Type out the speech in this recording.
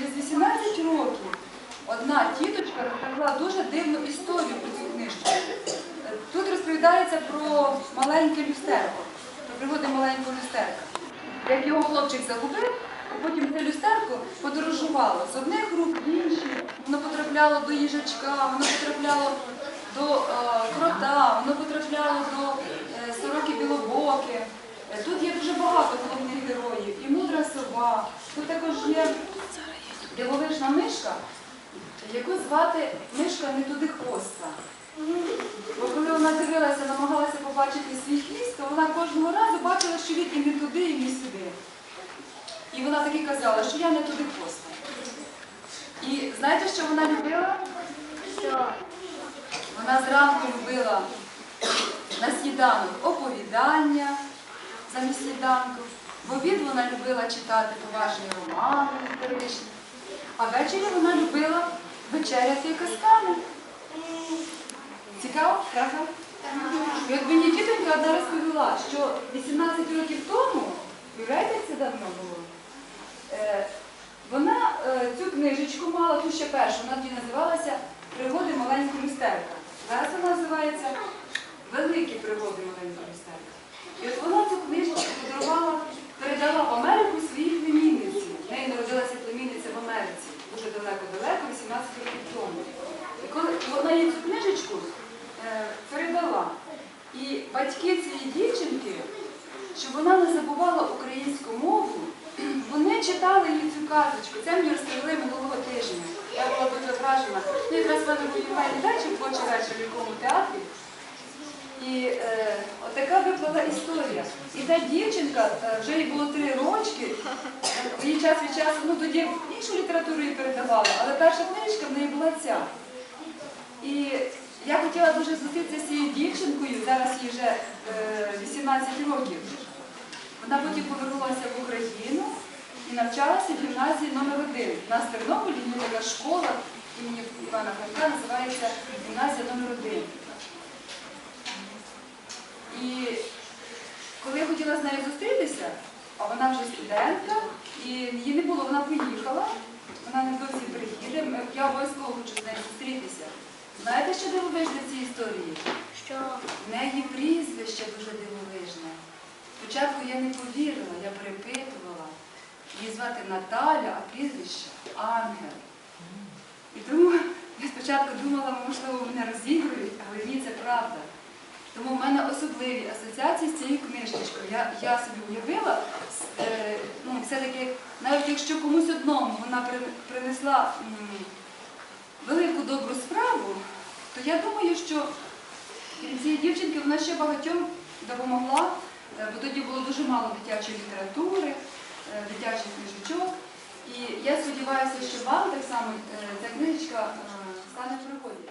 через 18 років, одна тіточка розповіла дуже дивну історію про цю книжку. Тут розповідається про маленьке люстерко, про пригоди маленького люстерка. Як його хлопчик загубив, а потім це люстерко подорожувало з одних рук в інші, воно потрапляло до їжачка, воно потрапляло до е, крота, воно потрапляло до е, сороки білобоки. Е, Тут є дуже багато головних героїв, і мудра сова. Тут також є дивовижна мишка, яку звати мишка не туди хвоста. Бо коли вона дивилася, намагалася побачити свій хвіст, то вона кожного разу бачила, що він і не туди, і не сюди. І вона таки казала, що я не туди хвоста. І знаєте, що вона любила? Що? Вона зранку любила на сніданок оповідання замість сніданку. В обід вона любила читати поважні романи історичні. А ввечері вона любила вечеряти казками. Цікаво, правда? І от мені тітонька одна розповіла, що 18 років тому, уявляєте, це давно було? Е, вона е, цю книжечку мала, ту ще першу, вона тоді називалася Пригоди маленького люстерка. Зараз вона називається Великі пригоди маленького люстерка. І от вона цю книжечку подарувала, передала в Америку своїй племінниці. В неї народилася племінниця в Америці, дуже далеко-далеко, 18 років тому. І коли і вона їй цю книжечку е, передала. І батьки цієї дівчинки, щоб вона не забувала українську мову, вони читали їй цю казочку. Це мені розповіли минулого тижня. Я була дуже вражена. Ну, якраз в мене був дачі творчий вечір в якому театрі. І е, отака виплила історія. І та дівчинка, е, вже їй було три рочки, їй час від часу, ну тоді іншу літературу їй передавали, але перша книжка в неї була ця. І я хотіла дуже зустрітися з цією дівчинкою, зараз їй вже е, 18 років. Вона потім повернулася в Україну і навчалася в гімназії номер 1 У нас в Тернополі є така школа імені Івана Франка, називається гімназія номер 1 І коли я хотіла з нею зустрітися, а вона вже студентка, і її не було, вона поїхала, вона не досі приїде, я обов'язково хочу з нею. Знаєте, що дивовижне в цій історії? Що? В неї прізвище дуже дивовижне. Спочатку я не повірила, я перепитувала. Її звати Наталя, а прізвище Ангел. І тому я спочатку думала, можливо, мене розігрують, але ні, це правда. Тому в мене особливі асоціації з цією книжечкою. Я, я собі уявила, е, ну, все-таки, навіть якщо комусь одному вона принесла м, велику добру справу, то я думаю, що цієї дівчинки вона ще багатьом допомогла, е, бо тоді було дуже мало дитячої літератури, е, дитячих книжечок. І я сподіваюся, що вам так само е, ця книжечка стане в пригоді.